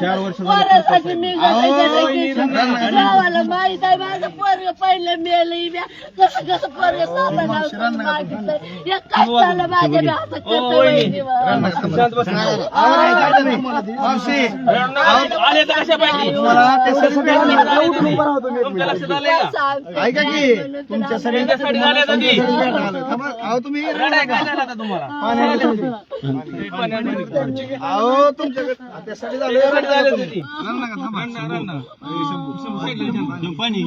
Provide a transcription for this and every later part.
चार वर्ष झाली पोरासाठी मी गावाला माहीत आहे माझं पोरग पहिलं मेलं म्या. कसं कसं पोरग साधा मागितलं या कष्टाला माझ्या का? सांगते ऐका की तुमच्या सगळ्यांच्या तुम्ही तुम्हाला? अहो तुमच्याकडे त्यासाठी झालं पाणी.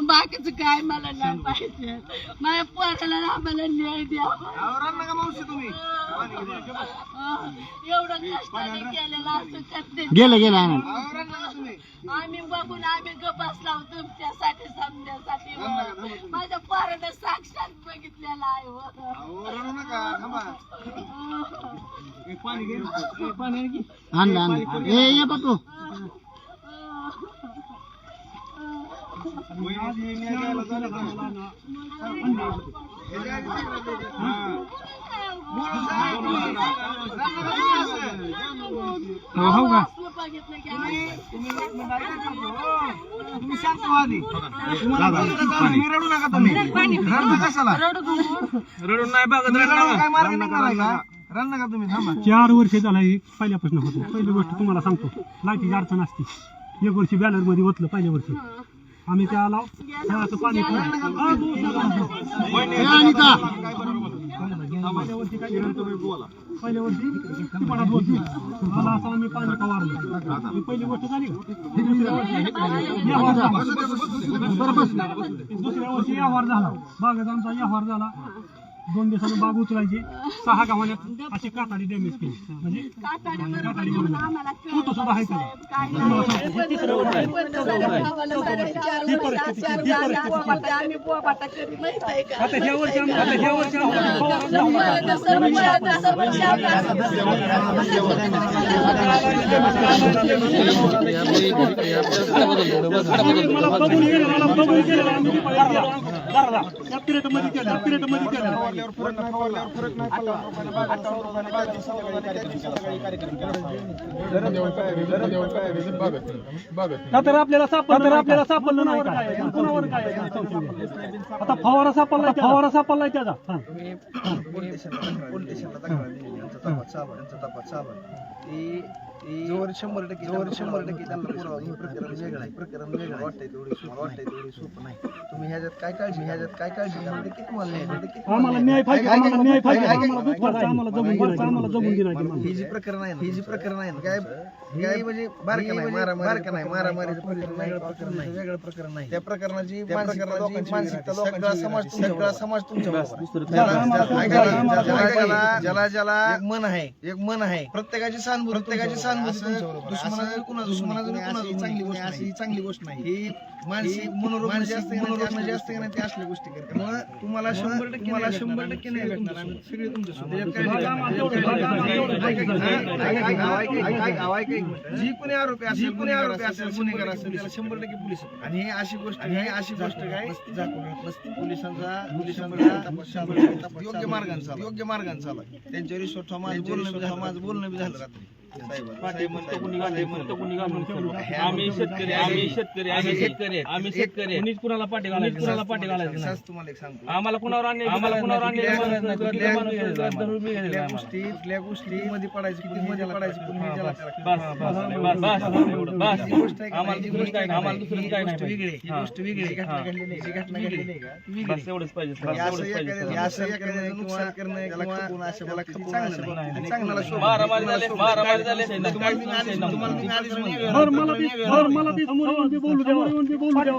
बाकीचं काय मला नाही पाहिजे माझ्या पोराला आम्हाला न्याय रडू नका मावशी तुम्ही? एवढं कष्टाने केलेलं असं करते गेलं गेलं आम्ही बघून आम्ही गप बसलाव तुमच्यासाठी समजण्यासाठी व माझ्या पोरानं साक्षात बघितलेलं आहे थांबा. आणलं आणलं. ए ये हो का तुम्ही रडू नका तुम्ही रडू कशाला रडून नाही बघत काय मार्ग निघणार का? रडू नका तुम्ही थांबा चार वर्ष झाला हे पहिल्यापासून होतं. पहिली गोष्ट तुम्हाला सांगतो लाईटीची अडचण असते. एक वर्षी बॅलरमध्ये ओतलं पहिल्या वर्षी. आम्ही त्या लाव नळाचं पाणी पहिल्या वर्षी मला असं आम्ही पाणी फवारलं ही पहिली गोष्ट झाली दुसऱ्या वर्षी व्यवहार झाला. दुसऱ्या वर्षी व्यवहार झाला. बागाचा आमचा व्यवहार झाला. दोन दिवसानं बाग उचलायची. सहा गावाण्यात अशी काताडी डॅमेज केली. म्हणजे काताडी करून फोटो सुद्धा आहे त्याला. मला बघून गेलं मला बघून गेलं. आम्ही ती पाहिजे गेलो. घराला. त्या पिरियडमध्ये केलं त्या पिरियडमध्ये केलं का तर आपल्याला सापडलं आपल्याला सापडलं नाही काय कुणावर काय आता फवारा सापडलाय फवारा सापडलाय त्याचा हा. जोर शंभर टक्के जोर शंभर टक्के त्यांना पुरावा हे प्रकरण वेगळं आहे. प्रकरण वेगळं आहे. वाटतंय तेवढी सोपं वाटतंय तेवढी सोपं नाही. तुम्ही ह्याच्यात काय काळजी ह्याच्यात काय काळजी घ्या? किती मला नाही ते किती आम्हाला न्याय पाहिजे आम्हाला न्याय पाहिजे. आम्हाला दूध पाहिजे आम्हाला जमून घेण्याची आम्हाला जमून घेण्याची ही जी प्रकरण आहे ना ही जी प्रकरण आहे ना काय काय म्हणजे बारका नाही मारा बारका नाही मारा मारीचं प्रकरण नाही प्रकरण नाही वेगळं प्रकरण नाही. त्या प्रकरणाची त्या प्रकरणाची मानसिकता सगळा समाज सगळा समाज तुमच्या बरोबर आहे. ज्याला- ज्याला- मन आहे. एक मन आहे. प्रत्येकाची सहानुभूती प्रत्येकाची सहानुभूती दुश्मनाची कुणा दुश्मनाची कुणाची चांगली गोष्ट अशी चांगली गोष्ट नाही. ही मानसिक मनोरोग जे असते मनोरोग जे असते का नाही ते असल्या गोष्टी करतात. त्यामुळे तुम्हाला शंभर टक्के मला शंभर टक्के नाही भेटणार सगळे तुमच्या जी कोणी आरोपी असेल कोणी आरोपी असेल गुन्हेगार असेल त्याला शंभर टक्के पोलीस आणि ही अशी गोष्ट ही अशी गोष्ट काय पोलिसांचा पोलिसांचा योग्य मार्गाने चालू योग्य मार्गाने चालू. त्यांच्यावर. माझं बोलणं माझं बोलणं बी झालं रात्री कुणी कुणी. आम्ही शेतकरी आम्ही शेतकरी आम्ही शेतकरी आम्ही शेतकरी. कुणीच कुणाला पाठी घालायचं कुणाला पाठी घालायचं नाही. सहज तुम्हाला एक सांगतो. आम्हाला कुणावर कुणावर. गोष्टी कुठल्या गोष्टी मध्ये पडायची किती मध्ये पडायची कुणी आम्हाला नाही? दुसरं काय नाही? वेगळी. गोष्ट घटना घटना का? एवढंच पाहिजे. असं नुकसान करणं चांगलं नाही. मारामारी झाले मारामारी झाले. तुम्हाला मी आधीच तुम्हाला मी आधीच म्हणतो. बरं मला ती बरं मला ती समोर येऊन बी बोलू द्या समोर येऊन बी बोलू द्या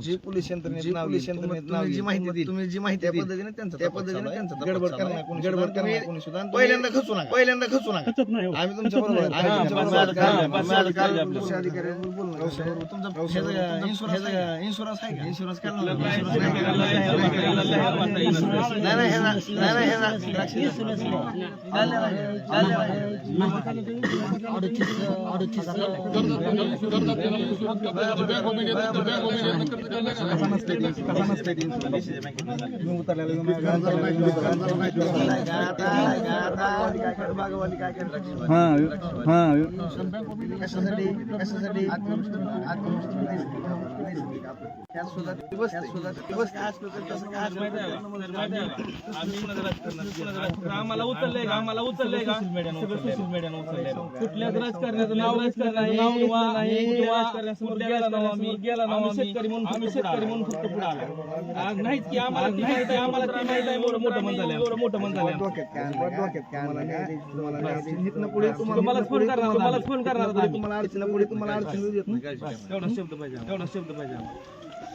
जी पोलीस यंत्रणेत नाव पोलीस जी माहिती दिली तुम्ही जी माहिती त्या पद्धतीने त्यांचं त्या पद्धतीने त्यांचं गडबड करणार कोणी गडबड करणार कोणी सुद्धा पहिल्यांदा खचू नका. पहिल्यांदा खचू नका. हो. आम्ही तुमच्या बरोबर तुमच्या बरोबर. हा. तुमचा ह्याचा इन्शुरन्स आहे का? इन्शुरन्स? इन्शुरन्स नाही. कशासाठी त्यात सुद्धा दिवस दिवस आज कसं कुणाचं राजकारण कुणाचं राजकारण आम्हाला उचललंय का? आम्हाला उचललंय का सगळं सोशल मीडियानं उचललंय. कुठल्याच राजकारणाचं नाव राजकारण नाही नाव किंवा नाही किंवा राजकारणासमोर गेला नाव आम्ही गेला नाव आम्ही शेतकरी म्हणून आम्ही शेतकरी म्हणून फक्त पुढे आलो. आज नाहीच की आम्हाला ती माहिती आहे आम्हाला ती माहिती आहे एवढं मोठं मन झालं एवढं मन झालं तुम्हालाच फोन करणार तुम्हालाच फोन करणार पुढे तुम्हाला अडचण पुढे तुम्हाला अडचण. एवढा शब्द पाहिजे एवढा शब्द पाहिजे.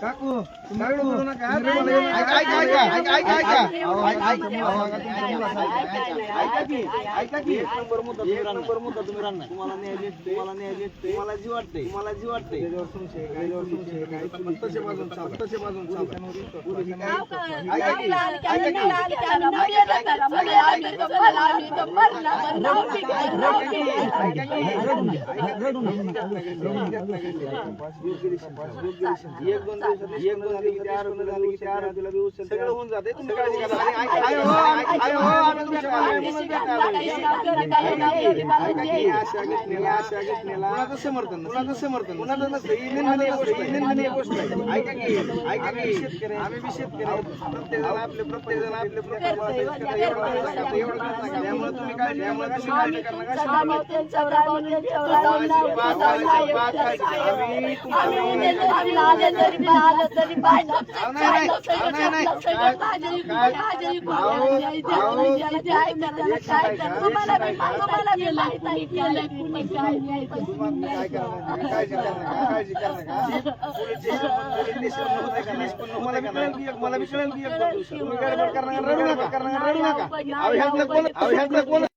काकू तुम्ही रडू बोलू नका. ऐका, ऐका, ऐका, ऐका, ऐका, ऐका. अहो, ऐका, ऐका, अहो, ऐका, तुमच्या मुलाचं ऐका, ऐका, ऐका की, ऐका की. एक नंबर मुद्दा तुम्ही राहणार. मुद्दा तुम्ही राहणार. तुम्हाला न्याय तुम्हाला न्याय तुम्हाला जी वाटते, तुम्हाला जी वाटते. तसे बाजून तसे बाजून. ऐका की, ऐका की. एक दोन एक दोन झाली की त्या आरोपीला झाली की त्या आरोपीला बी. सगळं होऊन जाते तुम्ही काळजी करा आणि ऐका- आयो, आयो, आयो, आम्ही तुमच्या अशा घटनेला अशा घटनेला कुणाचं समर्थन. कुणाचं समर्थन कुणाचं नसतं ही निंदनीय गोष्ट आहे. ही निंदनीय गोष्ट आहे ऐका की ऐका की शेतकरी आम्ही बी शेतकरी आहोत. प्रत्येक जण आपले प्रत्येक जण आपले प्रत्येक एवढं करू नका, एवढं करू नका. त्यामुळे तुम्ही काळजी त्यामुळे तुम्ही काळजी करू नका. आम्ही तुमच्या काय करा नाही? पण मला कळेल की रडू नका. रडू नका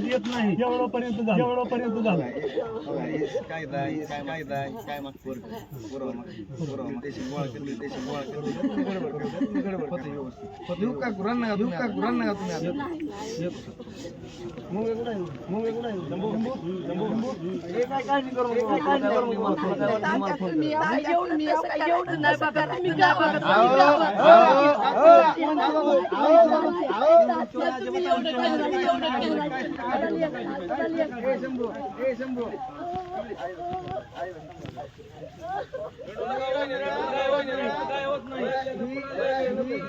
येत नाही. एवढंपर्यंत झालं. एवढंपर्यंत झालं. कायदा कायदा काय मागते? हे काय Ayo, ए, शंभू.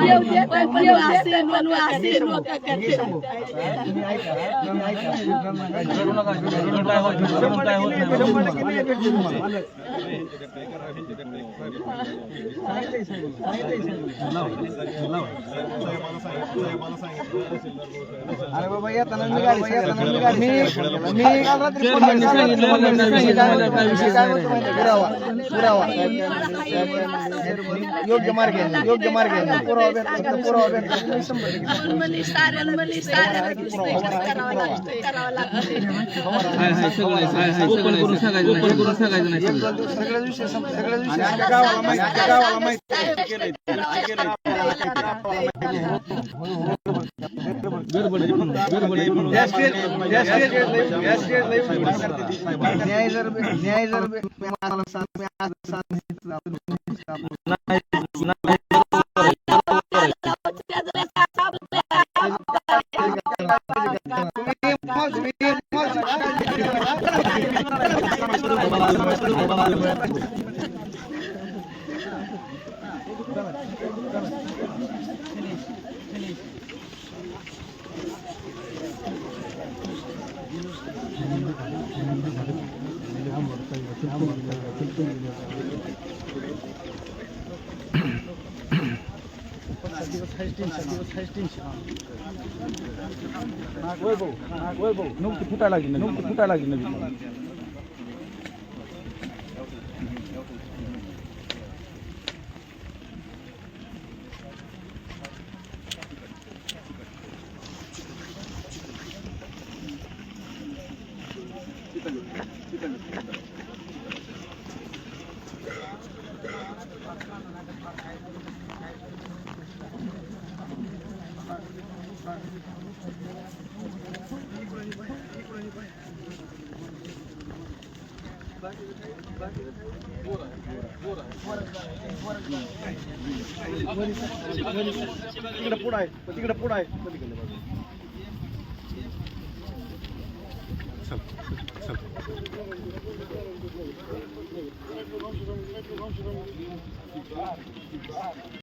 अरे बाबा येताना मी गाडी मी गाडी मी? पुरावा पुरावा योग्य मार्ग योग्य मार्ग पुरावा या स्टेजला येऊन- या स्टेजला येऊन न्याय जर न्याय जर नव्हती फुटायला लागली नव्हती फुटायला लागली नवीन तिकडे पुढं आहे तिकडे पुढं आहे पलीकडल्या बाजूला.